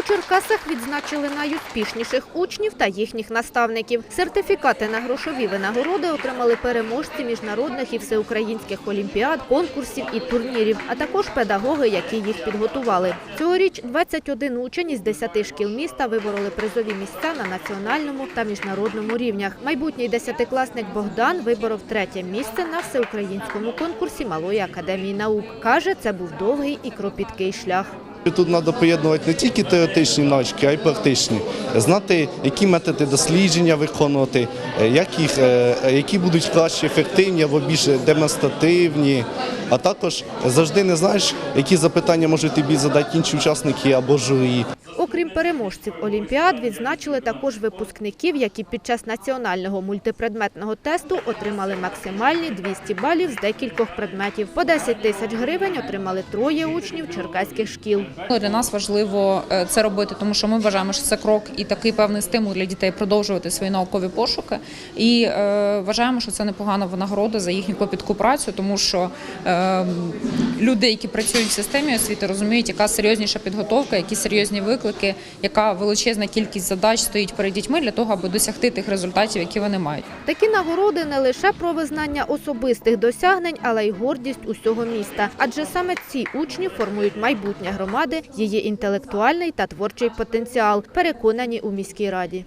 У Черкасах відзначили найуспішніших учнів та їхніх наставників. Сертифікати на грошові винагороди отримали переможці міжнародних і всеукраїнських олімпіад, конкурсів і турнірів, а також педагоги, які їх підготували. Цьогоріч 21 учень із 10 шкіл міста вибороли призові місця на національному та міжнародному рівнях. Майбутній десятикласник Богдан виборов третє місце на всеукраїнському конкурсі Малої академії наук. Каже, це був довгий і кропіткий шлях. Тут треба поєднувати не тільки теоретичні навички, а й практичні. Знати, які методи дослідження виконувати, е, як їх, е, які будуть краще ефективні або більш демонстративні. А також завжди не знаєш, які запитання можуть тобі задати інші учасники або журі. Окрім переможців Олімпіад, відзначили також випускників, які під час національного мультипредметного тесту отримали максимальні 200 балів з декількох предметів. По 10 тисяч гривень отримали троє учнів черкаських шкіл. Для нас важливо е, це робити, тому що ми вважаємо, що це крок і такий певний стимул для дітей продовжувати свої наукові пошуки. І е, вважаємо, що це непогана винагорода за їхню копітку працю, тому що е, люди, які працюють в системі освіти, розуміють, яка серйозніша підготовка, які серйозні виклики, яка величезна кількість задач стоїть перед дітьми для того, аби досягти тих результатів, які вони мають. Такі нагороди не лише про визнання особистих досягнень, але й гордість усього міста. Адже саме ці учні формують майбутнє громади, її інтелектуальний та творчий потенціал, переконані у міській раді.